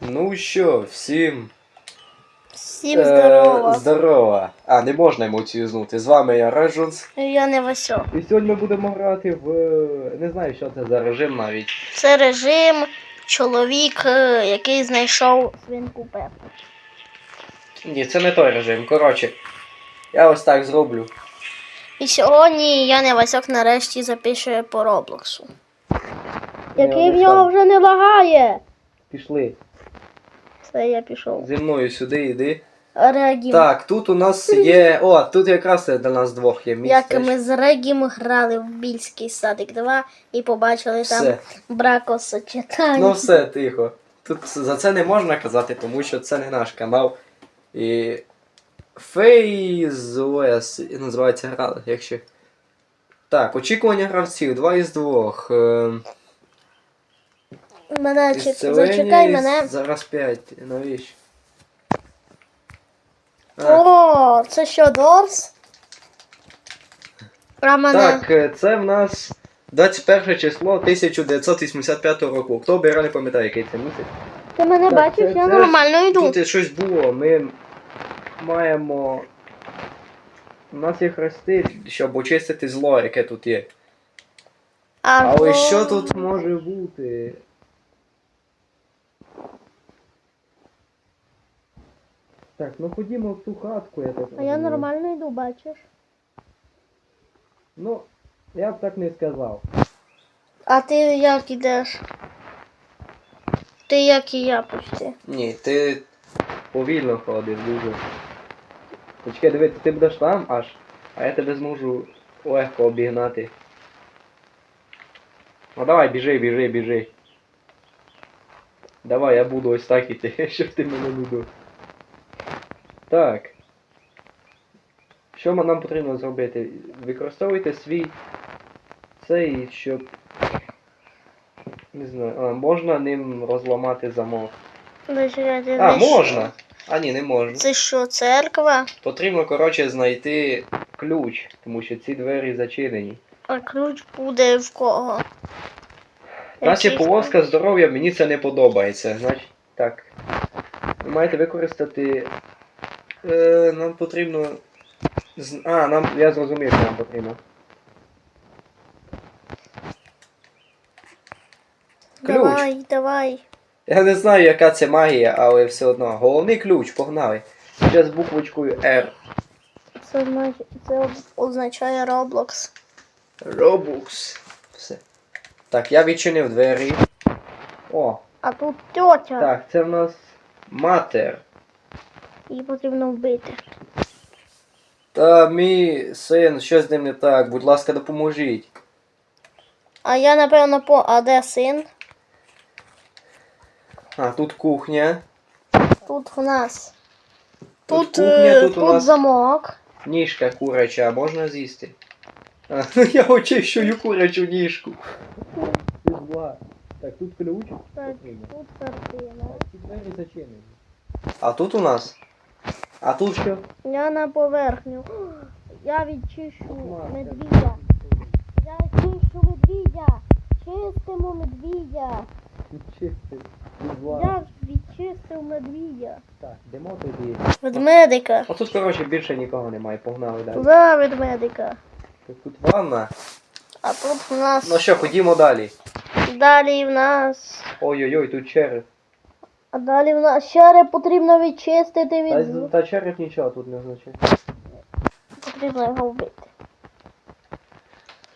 Ну що, всім Всім е, здорово. здорово. А, не можна емоцію знути. З вами я Раджунс. Я не Васьо. І сьогодні ми будемо грати в. е, Не знаю, що це за режим навіть. Це режим чоловік, е, який знайшов свинку Пепу. Ні, це не той режим. Коротше, я ось так зроблю. І сьогодні я не Васьок нарешті запише по Роблоксу. Який в нього вже не лагає. Пішли. Це я пішов. Зі мною сюди йди. Регім. Так, тут у нас є. О, тут якраз для нас двох є місце. Як ми з Регім грали в Більський садик 2 і побачили там Все. бракосочетання. Ну все, тихо. Тут за це не можна казати, тому що це не наш канал. І. Фейзуес називається гра, якщо. Так, очікування гравців 2 із 2. Мене зачекай мене. Зараз 5. Навіщо? А, О, це що, Дорс? Про мене. так, е, це в нас 21 число 1985 року. Хто обирає, не пам'ятає, який це місяць. Ти мене Так, бачиш, це- я це нормально йду. Тут щось було. Ми маємо. У нас є хрести, щоб очистити зло, яке тут є. Але Або- що тут може бути? Так, ну ходімо в ту хатку, я так. А я нормально йду, бачиш. Ну, я б так не сказав. А ти як ідеш? Ти як і я почти. Ні, ти повільно ходиш дуже. Почекай, дивись, ти будеш там аж, а я тебе зможу легко обігнати. Ну давай, біжи, біжи, біжи. Давай, я буду ось так іти, щоб ти мене не бив. Так. Що нам потрібно зробити? Використовуйте свій цей, щоб. Не знаю, а, можна ним розламати замок. А, можна. А ні, не можна. Це що, церква? Потрібно, коротше, знайти ключ, тому що ці двері зачинені. А ключ буде в кого? Нас полоска здоров'я, мені це не подобається. Значить, так. Ви маєте використати. Е, нам потрібно. А, нам. Я зрозумів, що нам потрібно. Ключ. Давай, давай. Я не знаю, яка це магія, але все одно. Головний ключ, погнали. Ще з буквочкою R. Це, значить- це означає Roblox. Robux. Все. Так, я відчинив двері. О, А тут тьотя. так, це в нас матер. Її потрібно вбити. Та мій син, що з ним не так, будь ласка, допоможіть. А я напевно по. А де син? А, тут кухня. Тут в нас. Тут Тут, кухня, е, тут у тут нас- замок. Ніжка куряча, можна з'їсти? А, я очищую курячу ніжку. Ти зла. Так, тут ключ. Так, тут картина. Двері зачинені. А тут у нас? А тут що? Я на поверхню. Я відчищу медвідя. Я чищу медвідя. Чистимо медвідя. Зла. Я відчистив медвідя. Так, йдемо тоді. Ведмедика. А тут, коротше, більше нікого немає, погнали далі. За ведмедика. Так, Тут ванна. А тут в нас Ну що, ходімо далі. далі в нас. Ой-ой-ой, тут череп. А далі в нас череп потрібно відчистити Та, від. та череп нічого тут не означає. Потрібно його вбити.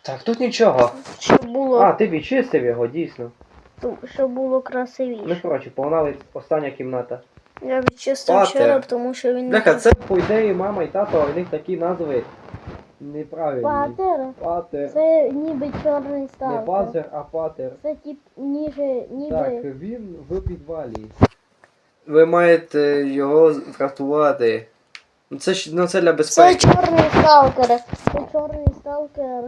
Так, тут нічого. Щоб було, А, ти відчистив його, дійсно. щоб було Ну, красивіше. коротше, погнали остання кімната. Я відчистив Патер. череп, тому що він Бляха, це по ідеї мама і тато, у них такі назви неправильні. Патер. Патер. Це ніби чорний Не сталкер. пазер, а патер. Це тип ніже, ніби. Так, він в підвалі. Ви маєте його врятувати. Ну це ж ну це для Це безпеки. чорний сталкер. Це чорний сталкер.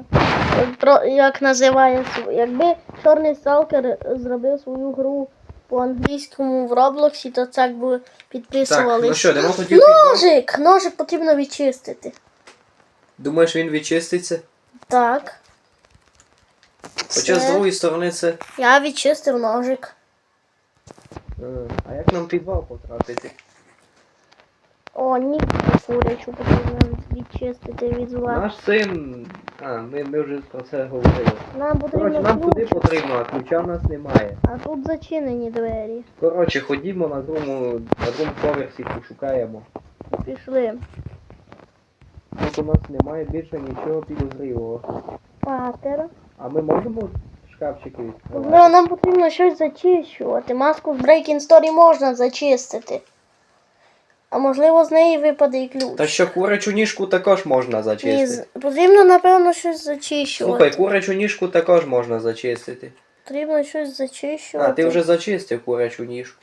Е, Про як називає св- якби чорний сталкер зробив свою гру по-англійському в Роблоксі, то так би підписували. Так, ну що, йдемо тоді в підвал? Ножик! Ножик потрібно відчистити. Думаєш, він відчиститься? Так. Хоча з другої сторони це. Я відчистив ножик. Е, А як нам підвал потрапити? О, ні, курячу потрібно відчистити від зла. Наш син. А, ми, ми вже про це говорили. Нам Коротше, потрібно нам туди ключ, потрібно, а ключа в нас немає. а тут зачинені двері. Коротше, ходімо на другому, на другому поверсі, пошукаємо. Пішли. Тут у нас немає більше нічого підозрілого. Патер. А ми можемо шкафчики Ну, нам потрібно щось зачищувати. Маску з Breaking Story можна зачистити. А можливо з неї випаде і ключ. Та що курячу ніжку також можна зачистити. з- потрібно, напевно, щось зачищувати. Слухай, курячу ніжку також можна зачистити. Потрібно щось зачищувати. А, ти вже зачистив курячу ніжку.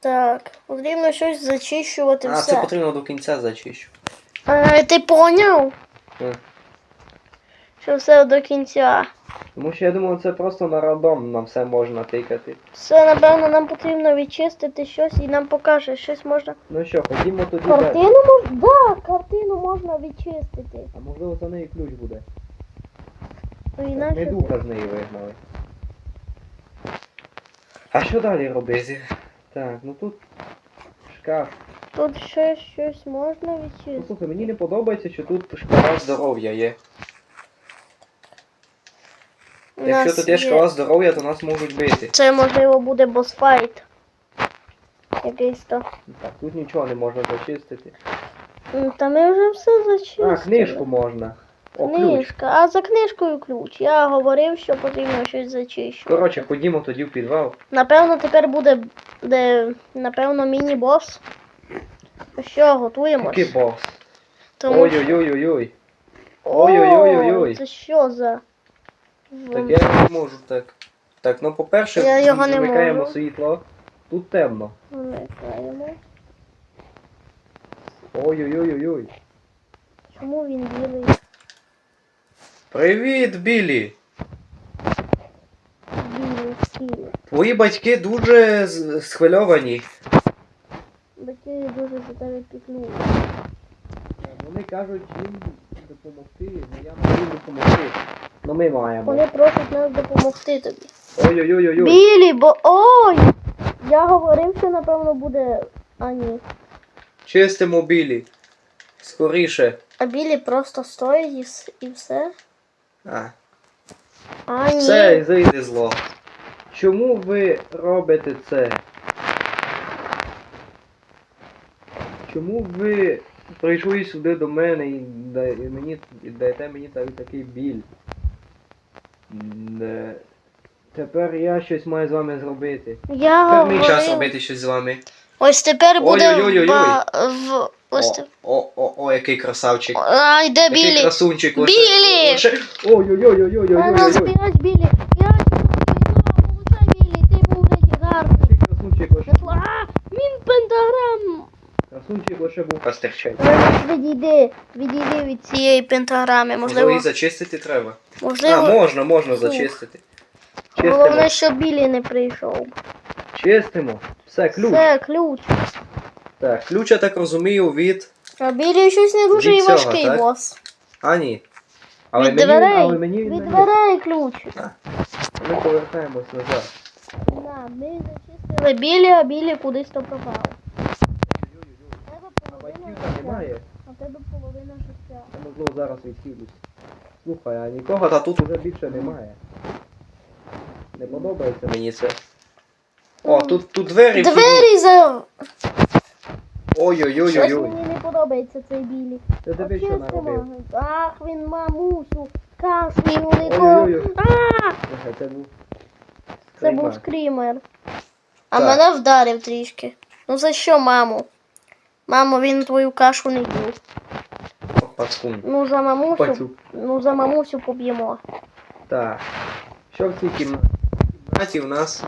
Так, потрібно щось зачищувати А, все. це потрібно до кінця зачищувати. А, ти поняв? Е. Що все до кінця. Тому що я думав, це просто на рандом нам все можна тикати. Все, напевно, нам потрібно відчистити щось і нам покаже, щось можна. Ну що, ходімо тоді. Картину можна? Да, картину можна відчистити. А можливо за неї ключ буде. Ну, Ми іначе... духа з неї вигнали. А що далі робити? Так, ну тут шкаф. Тут ще щось можна Ну, відчистити. слухай, мені не подобається, що тут шкала здоров'я є. У Якщо нас тут є шкала здоров'я, то нас можуть бити. Це можливо буде босфайт. Якийсь то. Так, тут нічого не можна зачистити. М, Та ми вже все зачистили. А, книжку можна. О, ключ. Книжка. А за книжкою ключ. Я говорив, що потрібно щось зачищувати. Коротше, ходімо тоді в підвал. Напевно, тепер буде де, напевно, міні-бос. Що, готуємось? Який. Тому Ой-ой-ой-ой-ой. Ой-ой-ой-ой-ой. Це що за? Так я не можу так. Так, ну по-перше, Я його не вмикаємо можу. світло. Тут темно. Вмикаємо. Ой-ой-ой-ой-ой. Чому він білий? Привіт, Білі! Білий стіль. Твої батьки дуже з- схвильовані. Батьки дуже за тебе піклують. Вони кажуть їм допомогти, але я не можу допомогти. Ну ми маємо. Вони просять нас допомогти тобі. Ой-ой-ой-ой-ой. Білі, бо. Ой! Я говорив, що напевно буде. А ні. Чистимо Білі. Скоріше. А білі просто стоїть і, і все. А. А ні. Це зайде зло. Чому ви робите це? Чому ви прийшли сюди до мене і, да- і мені і даєте мені та- такий біль? М, е, Тепер я щось маю з вами зробити. Я Тепер мій час робити щось з вами. Ось тепер буде Ой-ой-ой-ой-ой. ба... в. Ось О, тепер. о, о, о, який красавчик. А, йде Який білі. красунчик. лише- Білі! лише- Ой-ой-ой-ой-ой-ой-ой. Розбирач білі. Красунчик лише був постерчать. Відійди, відійди від цієї пентаграми. Можливо, Можливо, її зачистити треба. А, можна, можна зачистити. Головне, Чистимо. що білі не прийшов. Чистимо. Все, ключ. Це ключ. Так, ключ, я так розумію, від. А білі щось не дуже Від і цього, важкий так? бос. А, ні. Але від мені, дверей. але мені від дверей ключ. Ми повертаємось назад. На, ми зачистили білі, а білі кудись то пропав. У тебе А батьків половина там життя. Немає. А в тебе половина життя. Я, можливо, зараз відхилюсь. Слухай, а нікого та тут уже більше немає. Не подобається мені це. О, тут, тут двері. Двері за. Щось Ой-ой-ой-ой-ой. мені не подобається цей білі. Ти диви, що Очистимо. наробив. Ах, він йому Ой-ой-ой. А, Слухай, це був. це був скример. А Так. мене вдарив трішки. Ну за що, маму? Мамо, він твою кашу не їв. Пацкун. Ну за мамусю, Пацюк. ну за мамусю поб'ємо. Так. Що в цій кімнаті? В кімнаті в нас.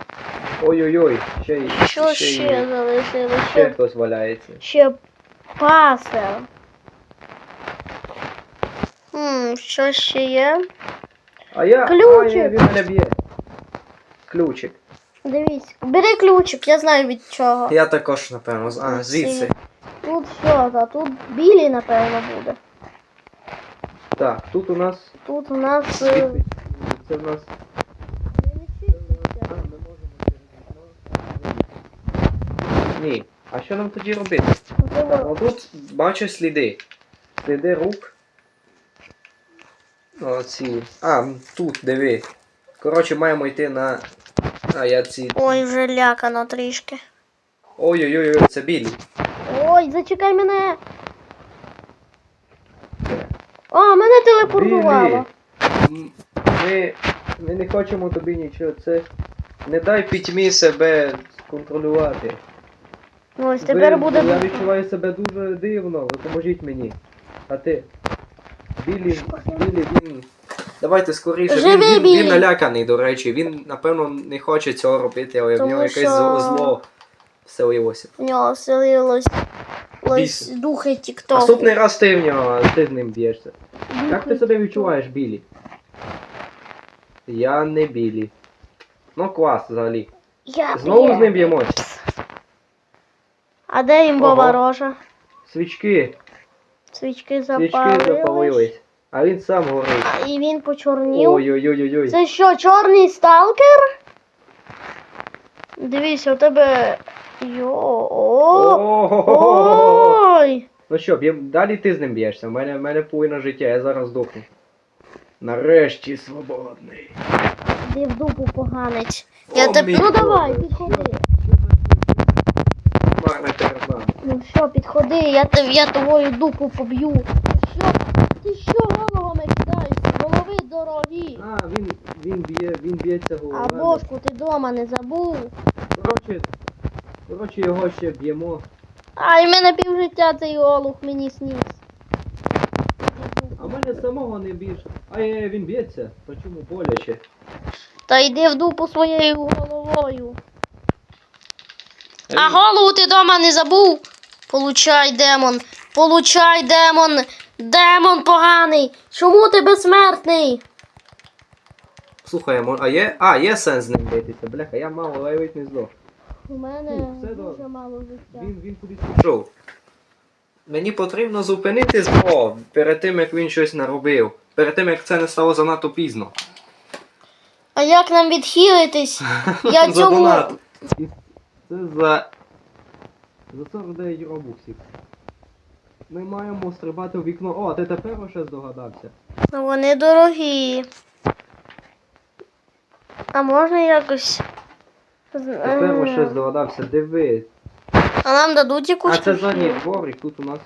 Ой-ой-ой, ще й. Що ще, ще залишилося? ще Ще, хтось валяється. ще пасер. Хм, що ще є? А я. Ключик. А, я, він мене б'є. Ключик. Дивись, бери ключик, я знаю від чого. Я також, напевно. з- А, звідси. Що, та тут білі, напевно, буде. Так, тут у нас. Тут у нас. е, Це в нас. А. Ні. А що нам тоді робити? Так, Можливо, ну тут бачу сліди. Сліди рук. Оці. А, тут, диви. Коротше, маємо йти на. А, я ці. Ой, вже лякано трішки. Ой-ой-ой, це білі. Ой, зачекай мене. А, мене телепортувало. Ми, ми не хочемо тобі нічого. Це. Не дай пітьмі себе контролювати. Ось тепер буде. Я відчуваю себе дуже дивно, допоможіть мені. А ти? Білі, Білі, він. Давайте скоріше. Живи, він, він, він наляканий, до речі. Він, напевно, не хоче цього робити, але в нього якесь що- зло- зло вселилося. В нього вселилось ось Біс. духи Тіктоку. Наступний раз ти в нього, ти з ним б'єшся. Як ти себе відчуваєш, Білі? Я не Білі. Ну клас взагалі. Я Знову з ним б'ємось. А де імбова Ого. рожа? Свічки. Свічки Свічки запалились. запалились. А він сам горить. А, І він почорнів. Ой-ой-ой-ой. Це що, чорний сталкер? Дивіться, у тебе. Йо. Ну що, б'єм- далі ти з ним б'єшся. У мене, в мене половина життя, я зараз здохну. Нарешті свободний. Де в дупу поганець. Я мій Ну давай, підходи. Ну що, підходи, я, те- я твою дупу поб'ю. Що? Ти що головами кидаєшся? Голови дорогі. А, він, він б'є, він б'ється А головами. бошку ти дома не забув. Коротше, коротше, його ще б'ємо. А, і мене півжиття цей олух мені сніс. А мене самого не більше. Ай, він б'ється. Почому боляче? Та йди в дупу своєю головою. Ей, А голову ти дома не забув? Получай, демон. Получай, демон. Демон поганий. Чому ти безсмертний? Слухай, а а є. А, є сенс з ним битися. Бляха, я мало ловить не здох. У мене Ну, все дуже добре. мало життя. Він, він кудись пішов. Мені потрібно зупинити зло перед тим, як він щось наробив. Перед тим, як це не стало занадто пізно. А як нам відхилитись? Я за цьому. донат. І Це за. За 49 робоксів. Ми маємо стрибати в вікно. О, ти тепер ще здогадався. Ну, Вони дорогі. А можна якось. Тепер ще здогадався, диви. А нам дадуть якусь А це задній дворик, тут у нас.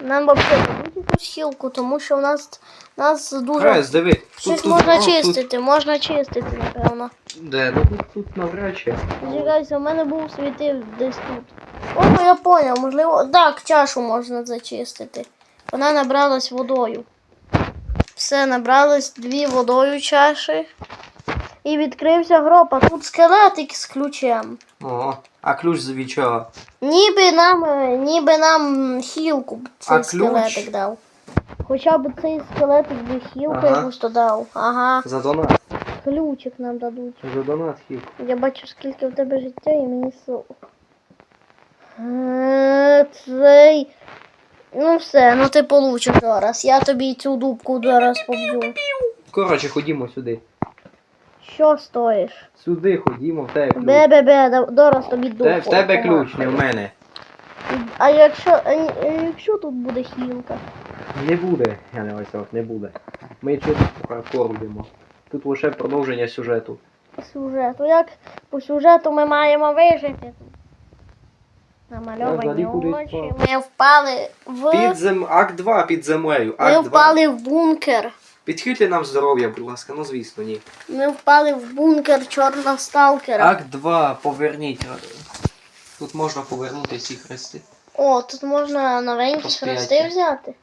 Нам взагалі дадуть якусь хілку, тому що у нас, нас дуже. Хрест, диви. Тут, Щось тут, можна о, тут- чистити, можна чистити, напевно. Де? Ну тут, тут навряд чи. Чекайся, у мене був світив десь тут. О, я поняв, можливо. Так, чашу можна зачистити. Вона набралась водою. Все, набралось дві водою чаші. І відкрився гроб, а тут скелетик з ключем. Ого. А ключ від чого? Ніби нам, е, ніби нам хілку цей А ключ? скелетик дав. Хоча б цей скелетик би хілку Ага. якусь то дав. Ага, За донат. ключик нам дадуть. За донат хіп. Я бачу, скільки в тебе життя, і мені со. Е, Цей. Ну все, ну ти получиш зараз. Я тобі цю дубку зараз поб'ю. Коротше, ходімо сюди. Що стоїш? Сюди ходімо, в тебе ключ. Бе-бе-бе, зараз тобі Те- в тебе ключ, не в мене. А якщо, а а якщо тут буде хілка? Не буде, я не ось не буде. Ми чисто корбимо. Тут лише продовження сюжету. Сюжету. Як по сюжету ми маємо вижити? Намальовані очі. Ми впали в. Під зем... Акт 2 під землею. Ми Акт 2. впали в бункер. Підхильте нам здоров'я, будь ласка, ну звісно, ні. Ми впали в бункер чорного сталкера. Акт 2, поверніть. Тут можна повернути всі хрести. О, тут можна новенькі хрести взяти.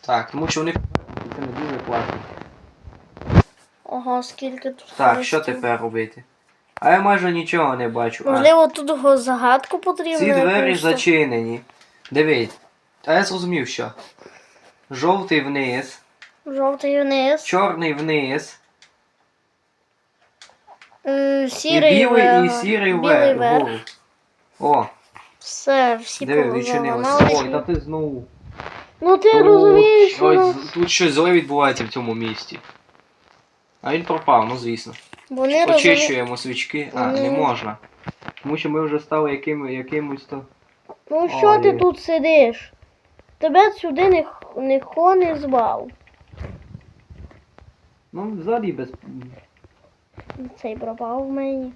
Так, тому що вони це не дуже класно. Ого, скільки тут Так, хрестів. що тепер робити? А я майже нічого не бачу. А, Можливо, тут його загадку потрібно. ці двері якусь? зачинені. Дивись. А я зрозумів, що. Жовтий вниз, Жовтий вниз. чорний вниз, Е, і Сірий білий, вверх. і сірий Білий вверх. вверх. О, Все, всі диви, відчинилося. Ой, та ти знову. Ну ти розумієш, що щось, тут щось зле відбувається в цьому місті. А він пропав, ну звісно. вони розуміють. Очищуємо свічки. А, не можна. Тому що ми вже стали яким, якимось то. Ну що ти Ой. тут сидиш? Тебе сюди ніхто ніхто не звав. Ну, взагалі без. Цей пропав в мені.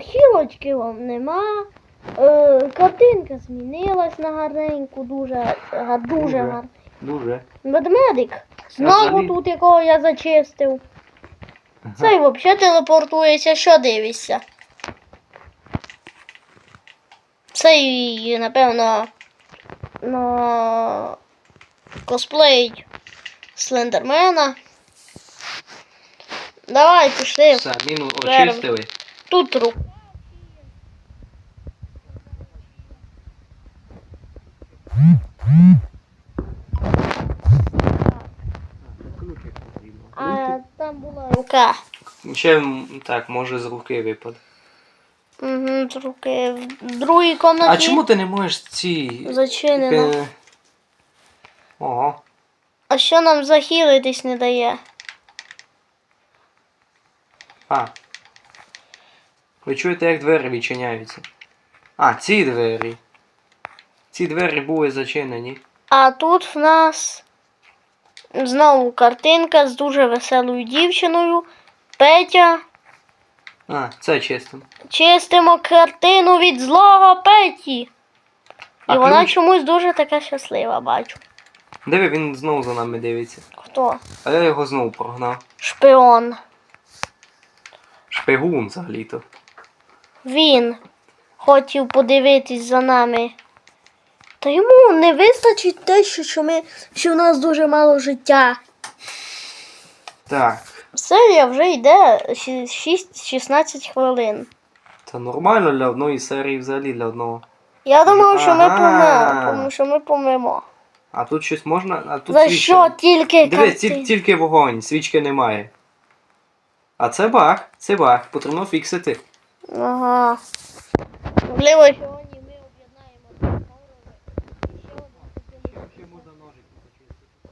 Хілочки вам нема. Е, картинка змінилась на гарненьку, дуже, га- дуже Дуже. гарно. Дуже. Ведмедик. Знову взагалі- тут якого я зачистив. Цей взагалі телепортується, що дивишся? Цей, напевно, на косплей Слендермена. Давай, пішли. Все, міну очистили. Тут рук. А там була рука. Ще так, може з руки випаде. Угу, з руки. В другій комнаті А чому ти не можеш ці. зачинено. Е, Ого. А що нам захилитись не дає? А. Ви чуєте, як двері відчиняються? А, ці двері. Ці двері були зачинені. А тут в нас знову картинка з дуже веселою дівчиною. Петя. А, це чисто. Чистимо картину від злого Петі. І А вона ключ? чомусь дуже така щаслива, бачу. Диви, він знову за нами дивиться. Хто? А я його знову прогнав. Шпіон. Шпигун взагалі-то. Він хотів подивитись за нами. Та йому не вистачить те, що, що, ми, що в нас дуже мало життя. Так. Серія вже йде ші- шість- 16 хвилин. Це нормально для одної серії взагалі для одного. Я думав, що ми тому що ми помремо. А тут щось можна. А тут За свічка. що тільки Диви, ті- картин? тільки вогонь, свічки немає. А це баг, це баг, потрібно фіксити. Ага. Можливо, сьогодні ми об'єднаємо два форуми. Ще один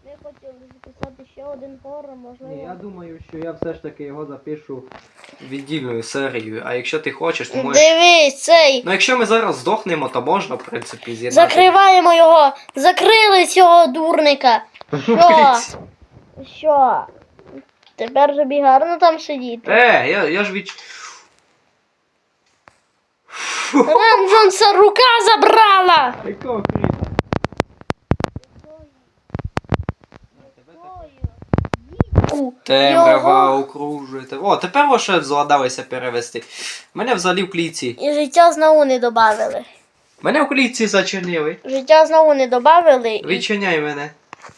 хотіли- Ми хотіли записати ще один форум, можливо. Ні, я думаю, що я все ж таки його запишу віддільною серією. А якщо ти хочеш, то можеш. Дивись, цей. Ну якщо ми зараз здохнемо, то можна, в принципі, з'єднати. Закриваємо його! Закрили цього дурника! Що? Що? Тепер тобі гарно там сидіти. Е, я, я ж від. Ранжонса рука забрала! Якого Темрява Його окружуєте. О, тепер ви ще згадалися перевести. Мене взагалі в клітці. і життя знову не додавили. Мене в клітці зачинили. Життя знову не додавили. І... Відчиняй мене.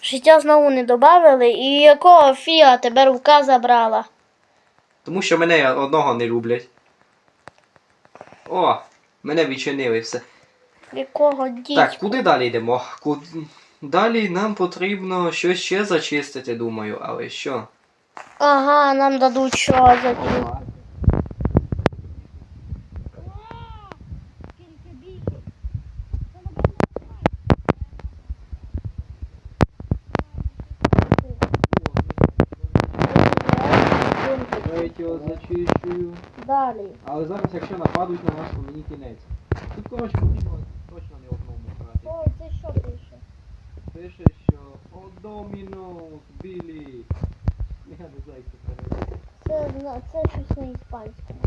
Життя знову не додавили. І якого фіга тебе рука забрала? Тому що мене одного не люблять. О, мене відчинили все. Якого дідька? Так, куди далі йдемо? Куди... Далі нам потрібно щось ще зачистити, думаю, але що? Ага, нам дадуть що за. Навіть його зачищую. Далі. Але зараз, якщо нападуть на нас, то мені кінець. Тут, коротше, потрібно точно не одному грати. О, це що пише? Пише, що О Домінус, Білі. Я не знаю, це. Це, це щось на іспанському.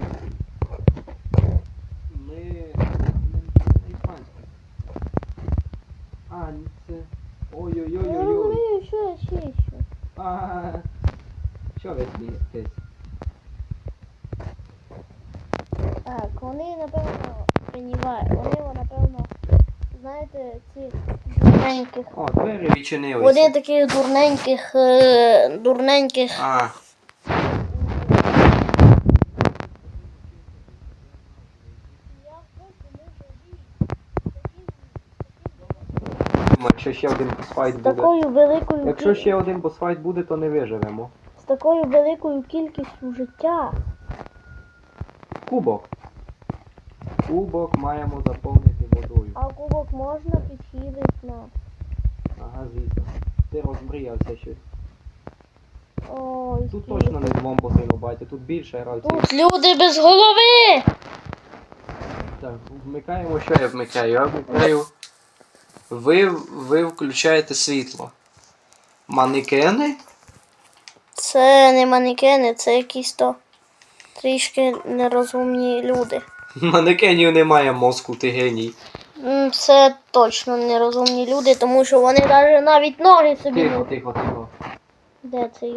Ми на іспанському. А, це. Я Ой-ой-ой-ой-ой. розумію, що я ще що. А, Що ви смієтесь? Так, вони, напевно, приймають. Вони, напевно, знаєте, ці дурненьких. О, двері відчинилися. Вони таких дурненьких, е, дурненьких. А, якщо ще один босфайт буде. такою великою Якщо ще один босфайт буде, то не виживемо. з такою великою кількістю життя. Кубок. Кубок маємо заповнити кубок можна підхилити на. Ага, звісно. Ти розмріявся щось. Ой, Тут скільки. точно не двом потрібно бачити, тут більше разів. Тут люди без голови! Так, вмикаємо, що я вмикаю? Я вмикаю. Ви, ви включаєте світло. Манекени? Це не манекени, це якісь то трішки нерозумні люди. Манекенів немає мозку, ти геній. Це точно нерозумні люди, тому що вони навіть навіть ноги собі Тихо, тихо, тихо. Де це?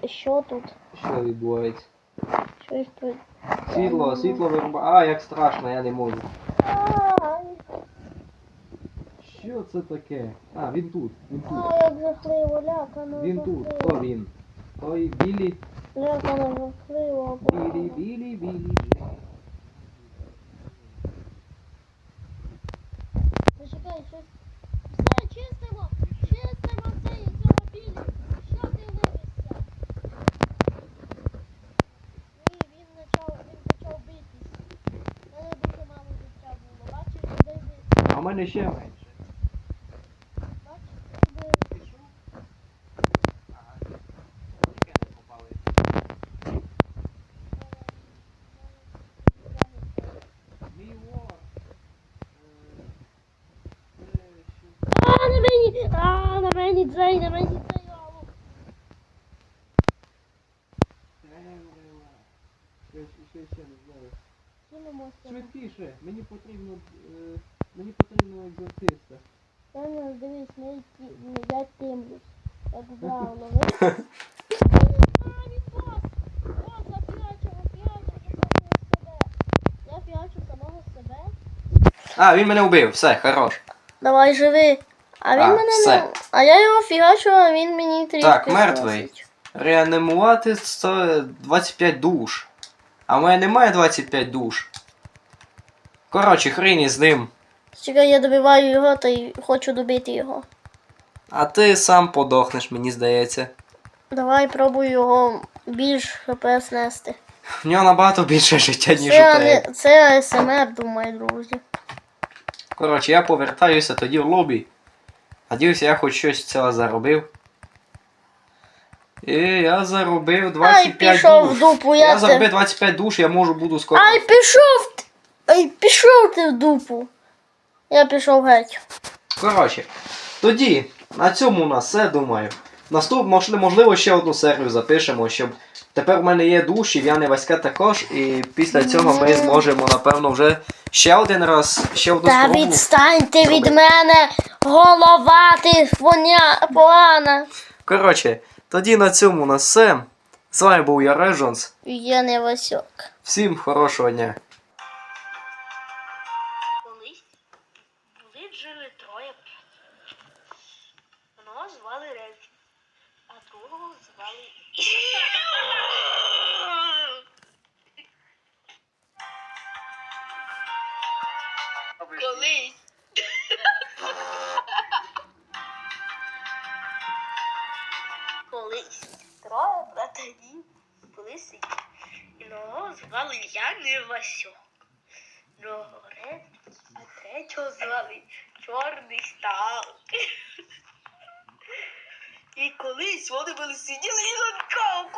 Де? Що тут? Що відбувається? Щось тут. Світло, світло вирубає. А, як страшно, я не можу. Що це таке? А, він тут, він тут. ай, як жахливо, лякано. Він тут. Хто він? Той білі. Лякано, жахливо. Білі, білі, білі. Зачекай, щось. Все, чистимо! Чистимо цього білі! Що ти вивезся? Ні, він почав, він почав битись. Але дуже мало життя було. Бачиш, туди битись. А в мене ще менше. Бачиш, туди. А, на мені! А, на мені цей, на мені цей алло. Кинемося. Мені потрібно. е, Мені потрібно екзорциста. Дивись, не ті- не я темлюсь. Як бравло. А, він. Я мене вбив, все, хорош. Давай, живи. А він А, мене все. не... А я його фігачу, а він мені трішки Так, мертвий. сносить. Реанімувати 100 25 душ. А в мене немає 25 душ. Коротше, хрені з ним. Чекай, я добиваю його та й хочу добити його. А ти сам подохнеш, мені здається. Давай пробуй його більш хп снести. В нього набагато більше життя, ніж у Це, не, тебе. це АСМР, думаю, друзі. Коротше, я повертаюся тоді в лобі. Надіюся, я хоч щось з цього заробив. І я заробив Ай, 25 пішов в душ. дупу, Я я, заробив 25 душ, я можу буду скоро. Ай, пішов! ти- Ай, пішов ти в дупу. Я пішов геть. Коротше, тоді на цьому у нас все, думаю. Наступ, мож- можливо, ще одну серію запишемо, щоб тепер в мене є душі, в Яни Васька також, і після цього ми зможемо, напевно, вже ще один раз, ще одну Та спробу. відстаньте від мене, голова ти поня... погана. Коротше, тоді на цьому у нас все. З вами був я Режонс. Я не Васьок. Всім хорошого дня. Вони були сиділи і лунков